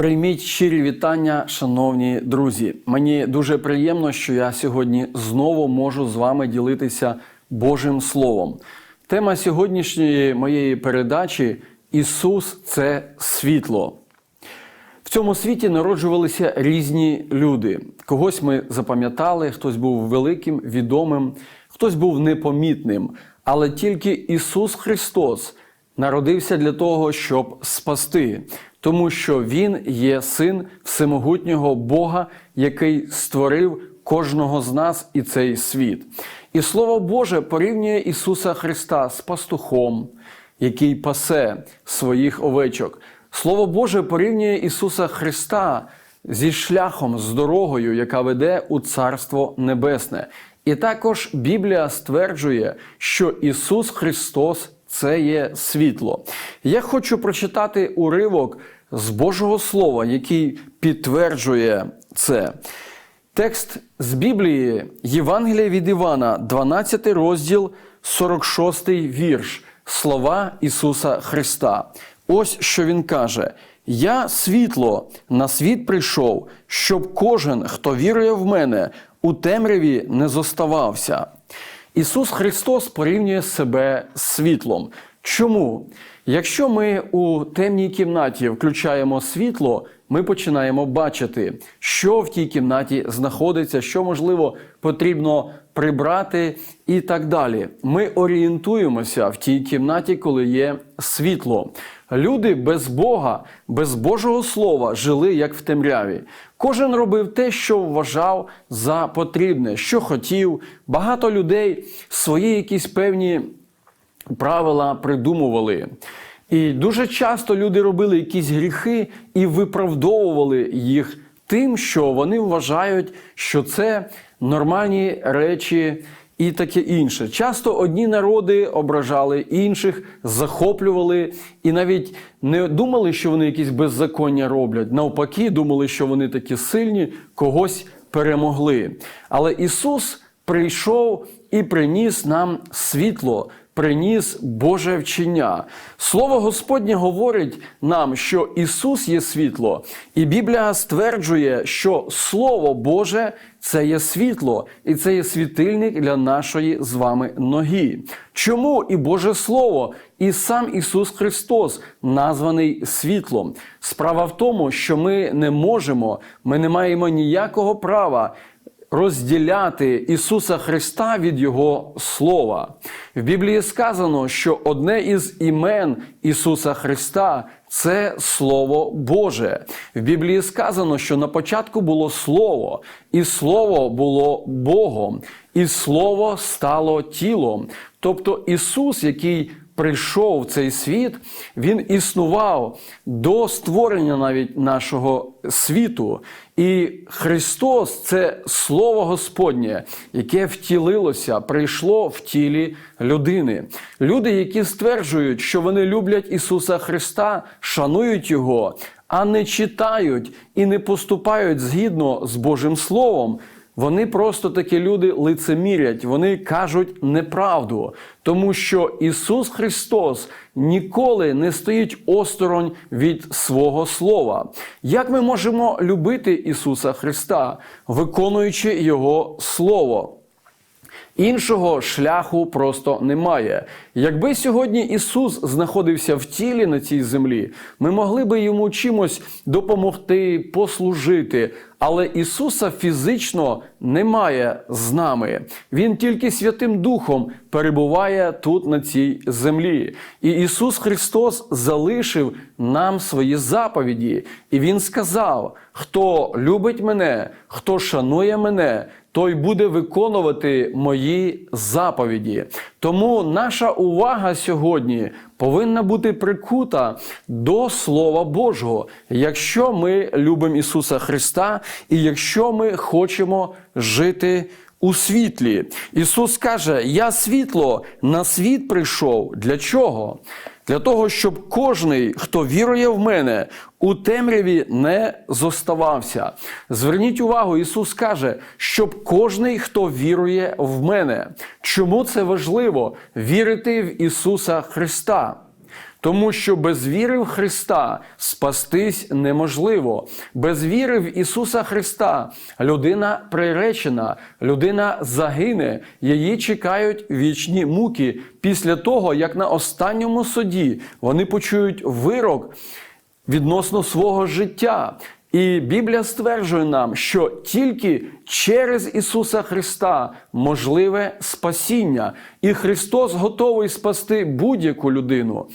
Прийміть щирі вітання, шановні друзі. Мені дуже приємно, що я сьогодні знову можу з вами ділитися Божим Словом. Тема сьогоднішньої моєї передачі Ісус це світло. В цьому світі народжувалися різні люди. Когось ми запам'ятали, хтось був великим, відомим, хтось був непомітним. Але тільки Ісус Христос народився для того, щоб спасти, тому що Він є син всемогутнього Бога, який створив кожного з нас і цей світ. І Слово Боже порівнює Ісуса Христа з пастухом, який пасе своїх овечок. Слово Боже порівнює Ісуса Христа зі шляхом, з дорогою, яка веде у Царство Небесне. І також Біблія стверджує, що Ісус Христос це є світло. Я хочу прочитати уривок з Божого Слова, який підтверджує це. Текст з Біблії Євангелія від Івана, 12 розділ, 46 вірш, слова Ісуса Христа. Ось що Він каже: Я світло на світ прийшов, щоб кожен, хто вірує в мене, у темряві не зоставався. Ісус Христос порівнює себе з світлом. Чому? Якщо ми у темній кімнаті включаємо світло, ми починаємо бачити, що в тій кімнаті знаходиться, що можливо потрібно прибрати і так далі. Ми орієнтуємося в тій кімнаті, коли є світло. Люди без Бога, без Божого Слова жили як в темряві. Кожен робив те, що вважав за потрібне, що хотів. Багато людей свої якісь певні правила придумували. І дуже часто люди робили якісь гріхи і виправдовували їх тим, що вони вважають, що це нормальні речі і таке інше. Часто одні народи ображали інших, захоплювали і навіть не думали, що вони якісь беззаконня роблять. Навпаки, думали, що вони такі сильні, когось перемогли. Але Ісус прийшов і приніс нам світло. Приніс Боже вчення. Слово Господнє говорить нам, що Ісус є світло, і Біблія стверджує, що Слово Боже це є світло, і це є світильник для нашої з вами ноги. Чому і Боже Слово, і сам Ісус Христос названий світлом? Справа в тому, що ми не можемо, ми не маємо ніякого права розділяти Ісуса Христа від Його Слова. В Біблії сказано, що одне із імен Ісуса Христа це Слово Боже. В Біблії сказано, що на початку було Слово, і Слово було Богом, і Слово стало тілом. Тобто Ісус, який прийшов в цей світ, він існував до створення навіть нашого світу. І Христос це Слово Господнє, яке втілилося, прийшло в тілі людини. Люди, які стверджують, що вони люблять Ісуса Христа, шанують Його, а не читають і не поступають згідно з Божим Словом. Вони просто такі люди лицемірять, вони кажуть неправду, тому що Ісус Христос ніколи не стоїть осторонь від свого Слова. Як ми можемо любити Ісуса Христа, виконуючи Його Слово? Іншого шляху просто немає. Якби сьогодні Ісус знаходився в тілі на цій землі, ми могли би йому чимось допомогти, послужити. Але Ісуса фізично немає з нами. Він тільки Святим Духом перебуває тут на цій землі. І Ісус Христос залишив нам свої заповіді. І Він сказав: хто любить мене, хто шанує мене, той буде виконувати мої заповіді. Тому наша увага сьогодні повинна бути прикута до Слова Божого, якщо ми любимо Ісуса Христа і якщо ми хочемо жити у світлі. Ісус каже: Я світло на світ прийшов. Для чого? Для того, щоб кожний, хто вірує в мене, у темряві не зоставався. Зверніть увагу, Ісус каже, щоб кожний, хто вірує в мене. Чому це важливо? Вірити в Ісуса Христа. Тому що без віри в Христа спастись неможливо. Без віри в Ісуса Христа людина приречена, людина загине, її чекають вічні муки після того, як на останньому суді вони почують вирок відносно свого життя. І Біблія стверджує нам, що тільки через Ісуса Христа можливе спасіння, і Христос готовий спасти будь-яку людину.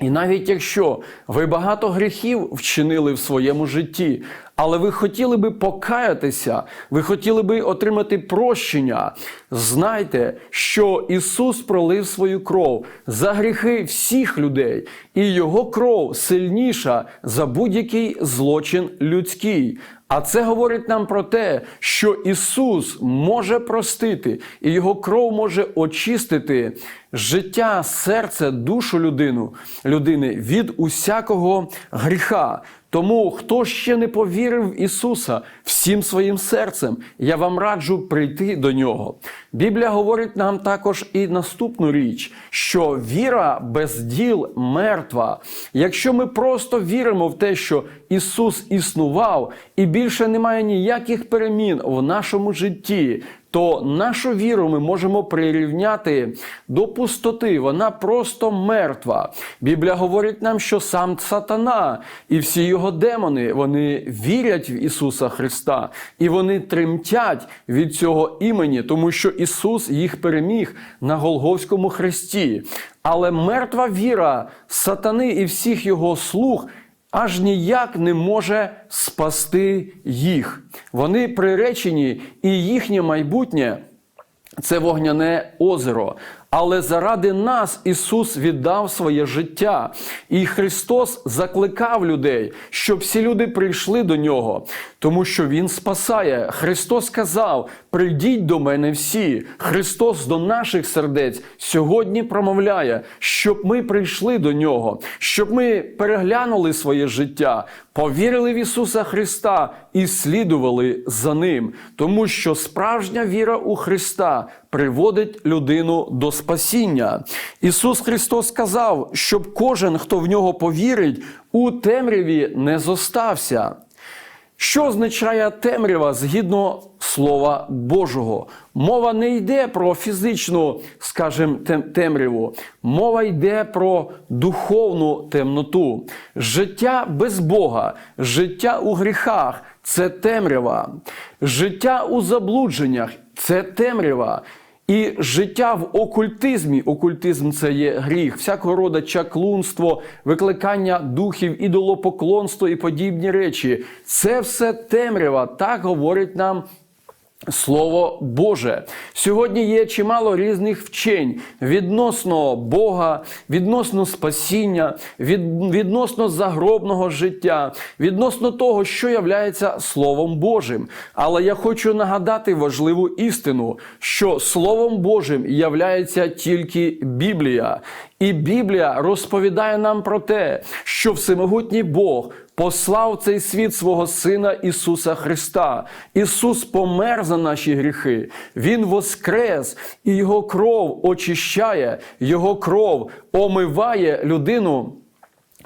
І навіть якщо ви багато гріхів вчинили в своєму житті, але ви хотіли би покаятися, ви хотіли би отримати прощення, знайте, що Ісус пролив свою кров за гріхи всіх людей, і Його кров сильніша за будь-який злочин людський. А це говорить нам про те, що Ісус може простити, і Його кров може очистити життя, серце, душу людину, людини від усякого гріха. Тому, хто ще не повірив в Ісуса всім своїм серцем, я вам раджу прийти до Нього. Біблія говорить нам також і наступну річ, що віра без діл мертва. Якщо ми просто віримо в те, що Ісус існував, і більше немає ніяких перемін в нашому житті, то нашу віру ми можемо прирівняти до пустоти. Вона просто мертва. Біблія говорить нам, що сам сатана і всі його демони вони вірять в Ісуса Христа і вони тремтять від цього імені, тому що Ісус їх переміг на Голговському хресті. Але мертва віра сатани і всіх його слуг аж ніяк не може спасти їх. Вони приречені, і їхнє майбутнє це вогняне озеро. Але заради нас Ісус віддав своє життя, і Христос закликав людей, щоб всі люди прийшли до нього, тому що Він спасає. Христос сказав: прийдіть до мене всі. Христос до наших сердець сьогодні промовляє, щоб ми прийшли до нього, щоб ми переглянули своє життя, повірили в Ісуса Христа і слідували за Ним, тому що справжня віра у Христа приводить людину до спасіння. Ісус Христос сказав, щоб кожен, хто в нього повірить, у темряві не зостався. Що означає темрява згідно Слова Божого? Мова не йде про фізичну, скажімо, темряву, мова йде про духовну темноту. Життя без Бога, життя у гріхах це темрява, життя у заблудженнях це темрява. І життя в окультизмі, окультизм це є гріх, всякого рода чаклунство, викликання духів, ідолопоклонство і подібні речі. Це все темрява, так говорить нам. Слово Боже. Сьогодні є чимало різних вчень відносно Бога, відносно спасіння, від, відносно загробного життя, відносно того, що являється Словом Божим. Але я хочу нагадати важливу істину, що Словом Божим являється тільки Біблія. І Біблія розповідає нам про те, що всемогутній Бог послав цей світ свого Сина Ісуса Христа. Ісус помер за наші гріхи, Він воскрес, і Його кров очищає, Його кров омиває людину.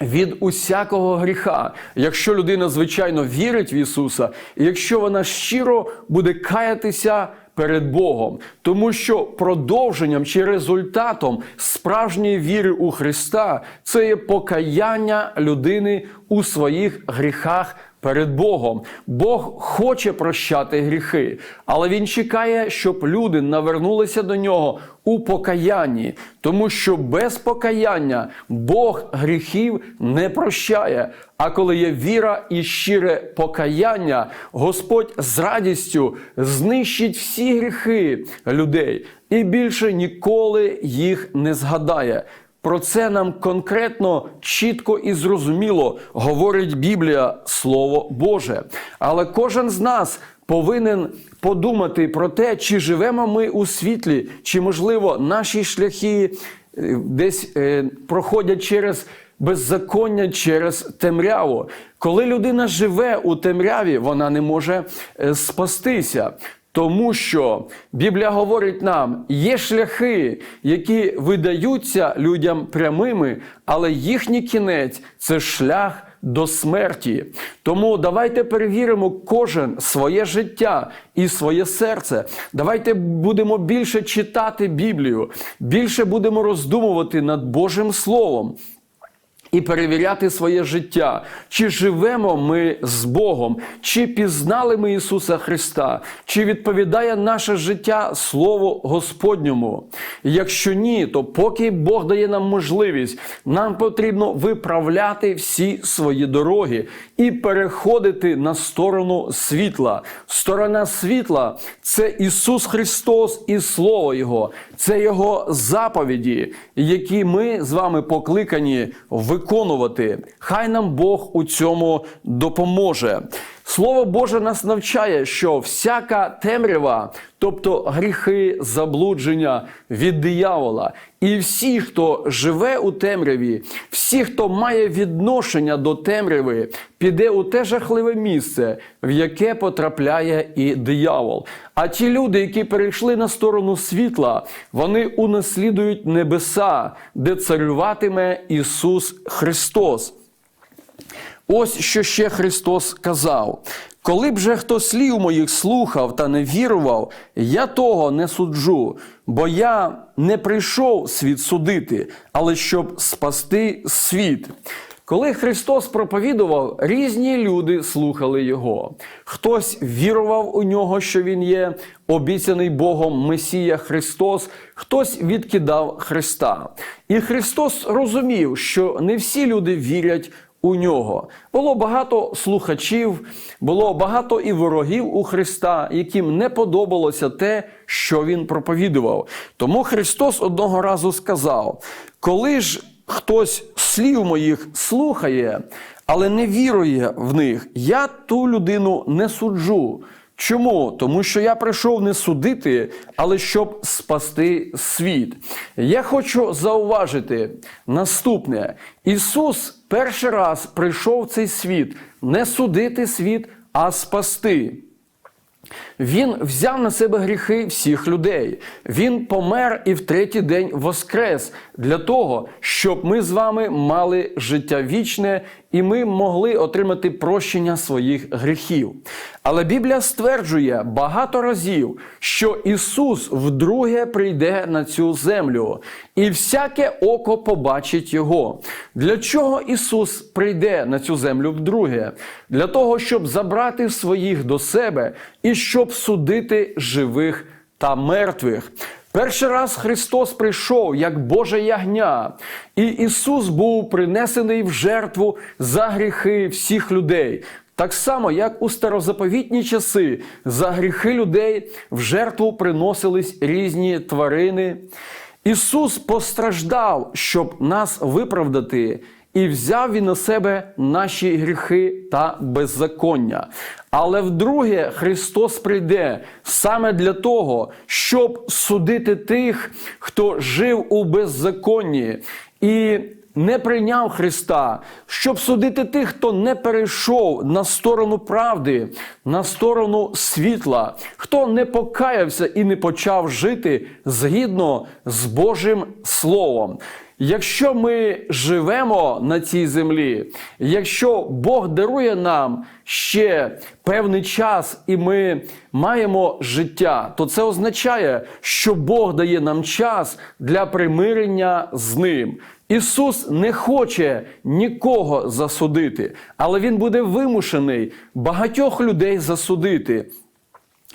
Від усякого гріха, якщо людина звичайно вірить в Ісуса, і якщо вона щиро буде каятися перед Богом, тому що продовженням чи результатом справжньої віри у Христа це є покаяння людини у своїх гріхах. Перед Богом Бог хоче прощати гріхи, але Він чекає, щоб люди навернулися до нього у покаянні, тому що без покаяння Бог гріхів не прощає. А коли є віра і щире покаяння, Господь з радістю знищить всі гріхи людей і більше ніколи їх не згадає. Про це нам конкретно, чітко і зрозуміло говорить Біблія, Слово Боже. Але кожен з нас повинен подумати про те, чи живемо ми у світлі, чи, можливо, наші шляхи е, десь е, проходять через беззаконня, через темряву. Коли людина живе у темряві, вона не може е, спастися. Тому що Біблія говорить нам, є шляхи, які видаються людям прямими, але їхній кінець це шлях до смерті. Тому давайте перевіримо кожен своє життя і своє серце. Давайте будемо більше читати Біблію, більше будемо роздумувати над Божим Словом. І перевіряти своє життя, чи живемо ми з Богом, чи пізнали ми Ісуса Христа, чи відповідає наше життя Слову Господньому. Якщо ні, то поки Бог дає нам можливість, нам потрібно виправляти всі свої дороги і переходити на сторону світла. Сторона світла це Ісус Христос і Слово Його, це Його заповіді, які ми з вами покликані виконувати. Хай нам Бог у цьому допоможе. Слово Боже нас навчає, що всяка темрява, тобто гріхи, заблудження від диявола, і всі, хто живе у темряві, всі, хто має відношення до темряви, піде у те жахливе місце, в яке потрапляє і диявол. А ті люди, які перейшли на сторону світла, вони унаслідують небеса, де царюватиме Ісус Христос. Ось що ще Христос казав: коли б же хто слів моїх слухав та не вірував, я того не суджу, бо я не прийшов світ судити, але щоб спасти світ. Коли Христос проповідував, різні люди слухали Його. Хтось вірував у нього, що Він є обіцяний Богом Месія Христос, хтось відкидав Христа. І Христос розумів, що не всі люди вірять у нього. Було багато слухачів, було багато і ворогів у Христа, яким не подобалося те, що Він проповідував. Тому Христос одного разу сказав: коли ж хтось слів моїх слухає, але не вірує в них, я ту людину не суджу. Чому? Тому що я прийшов не судити, але щоб спасти світ. Я хочу зауважити наступне: Ісус перший раз прийшов в цей світ не судити світ, а спасти. Він взяв на себе гріхи всіх людей. Він помер і в третій день воскрес для того, щоб ми з вами мали життя вічне і ми могли отримати прощення своїх гріхів. Але Біблія стверджує багато разів, що Ісус вдруге прийде на цю землю, і всяке око побачить Його. Для чого Ісус прийде на цю землю вдруге? Для того, щоб забрати своїх до себе і щоб судити живих та мертвих. Перший раз Христос прийшов як Боже ягня, і Ісус був принесений в жертву за гріхи всіх людей. Так само, як у старозаповітні часи за гріхи людей в жертву приносились різні тварини. Ісус постраждав, щоб нас виправдати, і взяв він на себе наші гріхи та беззаконня. Але вдруге Христос прийде саме для того, щоб судити тих, хто жив у беззаконні і не прийняв Христа, щоб судити тих, хто не перейшов на сторону правди, на сторону світла, хто не покаявся і не почав жити згідно з Божим Словом. Якщо ми живемо на цій землі, якщо Бог дарує нам ще певний час і ми маємо життя, то це означає, що Бог дає нам час для примирення з ним. Ісус не хоче нікого засудити, але Він буде вимушений багатьох людей засудити.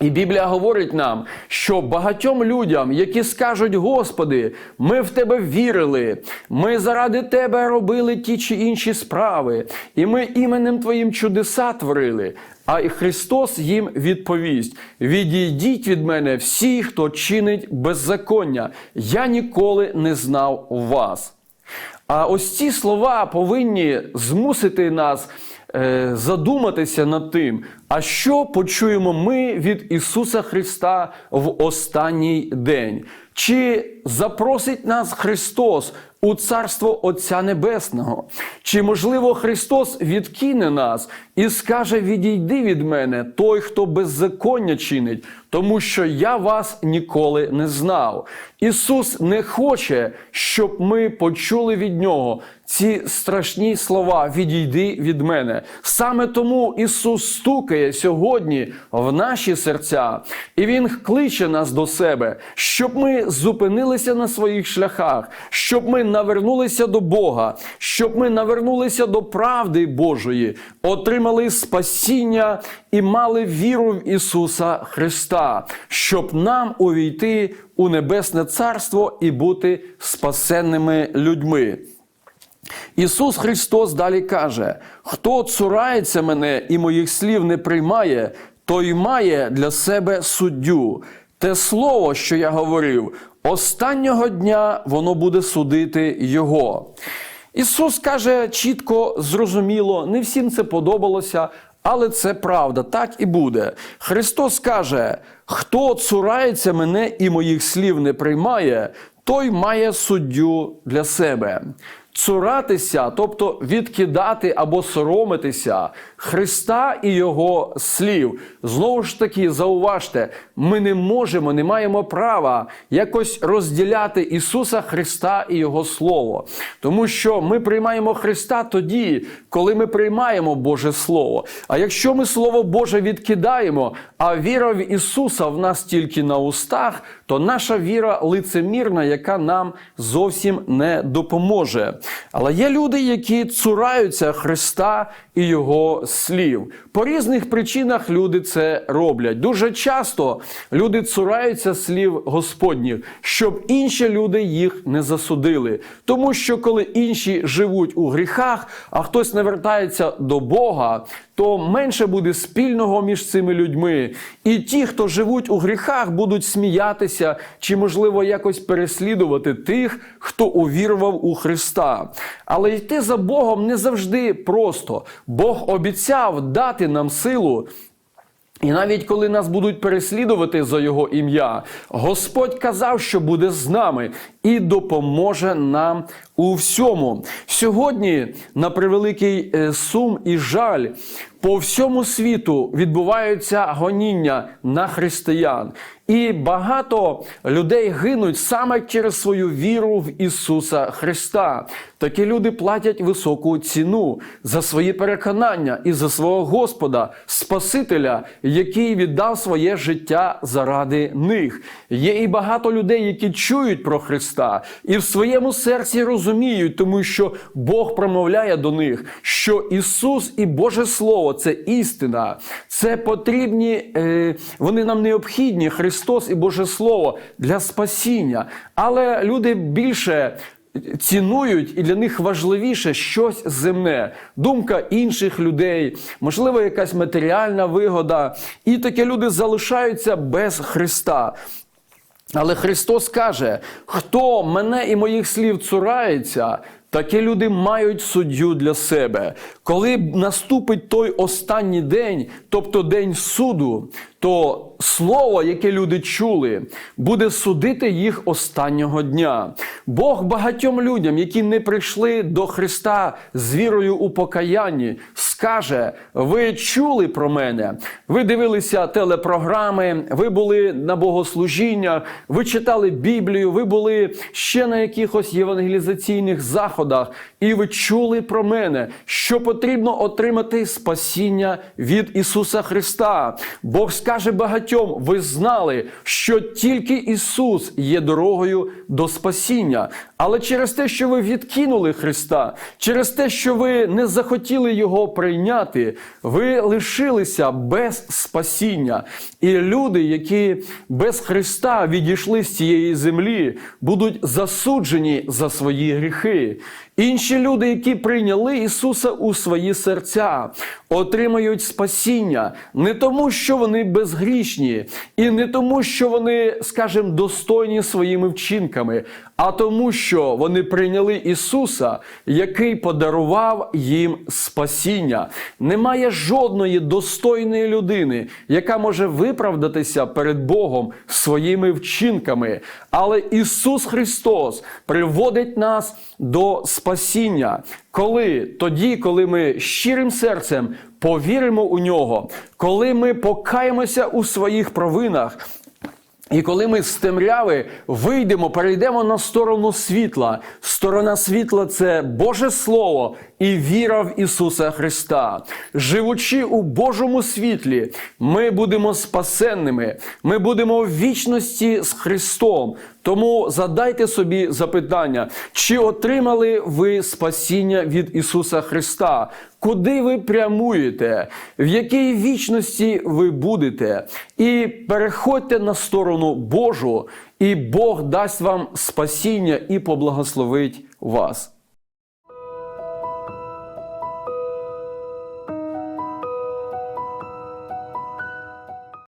І Біблія говорить нам, що багатьом людям, які скажуть, Господи, ми в Тебе вірили, ми заради Тебе робили ті чи інші справи, і ми іменем Твоїм чудеса творили. А Христос їм відповість: відійдіть від мене всі, хто чинить беззаконня. Я ніколи не знав вас. А ось ці слова повинні змусити нас е, задуматися над тим, а що почуємо ми від Ісуса Христа в останній день? Чи запросить нас Христос у Царство Отця Небесного? Чи, можливо, Христос відкине нас і скаже: Відійди від мене, той, хто беззаконня чинить, тому що я вас ніколи не знав. Ісус не хоче, щоб ми почули від Нього ці страшні слова Відійди від мене. Саме тому Ісус стукає сьогодні в наші серця, і Він кличе нас до себе, щоб ми зупинилися на своїх шляхах, щоб ми навернулися до Бога, щоб ми навернулися до правди Божої, отримали спасіння і мали віру в Ісуса Христа, щоб нам увійти у Небесне Царство і бути спасенними людьми. Ісус Христос далі каже: хто цурається мене і моїх слів не приймає, той має для себе суддю. Те слово, що я говорив, останнього дня воно буде судити Його. Ісус каже чітко, зрозуміло, не всім це подобалося, але це правда, так і буде. Христос каже: хто цурається мене і моїх слів не приймає, той має суддю для себе. Цуратися, тобто відкидати або соромитися Христа і Його слів. Знову ж таки, зауважте, ми не можемо, не маємо права якось розділяти Ісуса Христа і Його Слово. Тому що ми приймаємо Христа тоді, коли ми приймаємо Боже Слово. А якщо ми Слово Боже відкидаємо, а віра в Ісуса в нас тільки на устах, то наша віра лицемірна, яка нам зовсім не допоможе. Але є люди, які цураються Христа і Його слів. По різних причинах люди це роблять. Дуже часто люди цураються слів Господніх, щоб інші люди їх не засудили. Тому що коли інші живуть у гріхах, а хтось не вертається до Бога, то менше буде спільного між цими людьми. І ті, хто живуть у гріхах, будуть сміятися чи, можливо, якось переслідувати тих, хто увірував у Христа. Але йти за Богом не завжди просто. Бог обіцяв дати нам силу. І навіть коли нас будуть переслідувати за Його ім'я, Господь казав, що буде з нами і допоможе нам у всьому. Сьогодні, на превеликий е, сум і жаль, по всьому світу відбуваються гоніння на християн. І багато людей гинуть саме через свою віру в Ісуса Христа. Такі люди платять високу ціну за свої переконання і за свого Господа, Спасителя, який віддав своє життя заради них. Є і багато людей, які чують про Христа і в своєму серці розуміють, тому що Бог промовляє до них, що Ісус і Боже Слово це істина, це потрібні, е, вони нам необхідні, Христос і Боже Слово для спасіння. Але люди більше. Цінують і для них важливіше щось земне, думка інших людей, можливо, якась матеріальна вигода. І такі люди залишаються без Христа. Але Христос каже: хто мене і моїх слів цурається, такі люди мають суддю для себе. Коли наступить той останній день, тобто день суду, то слово, яке люди чули, буде судити їх останнього дня. Бог багатьом людям, які не прийшли до Христа з вірою у покаянні, скаже: ви чули про мене, ви дивилися телепрограми, ви були на богослужіннях, ви читали Біблію, ви були ще на якихось євангелізаційних заходах, і ви чули про мене, що потрібно отримати спасіння від Ісуса Христа. Бог скаже багатьом: ви знали, що тільки Ісус є дорогою до спасіння. Але через те, що ви відкинули Христа, через те, що ви не захотіли Його прийняти, ви лишилися без спасіння. І люди, які без Христа відійшли з цієї землі, будуть засуджені за свої гріхи. Інші люди, які прийняли Ісуса у свої серця, отримають спасіння не тому, що вони безгрішні, і не тому, що вони, скажімо, достойні своїми вчинками, а тому, що вони прийняли Ісуса, який подарував їм спасіння. Немає жодної достойної людини, яка може виправдатися перед Богом своїми вчинками. Але Ісус Христос приводить нас до спасіння. Коли тоді, коли ми щирим серцем повіримо у нього, коли ми покаємося у своїх провинах. І коли ми з темряви вийдемо, перейдемо на сторону світла. Сторона світла це Боже Слово і віра в Ісуса Христа. Живучи у Божому світлі, ми будемо спасенними, ми будемо в вічності з Христом. Тому задайте собі запитання, чи отримали ви спасіння від Ісуса Христа? Куди ви прямуєте? В якій вічності ви будете? І переходьте на сторону Божу, і Бог дасть вам спасіння і поблагословить вас.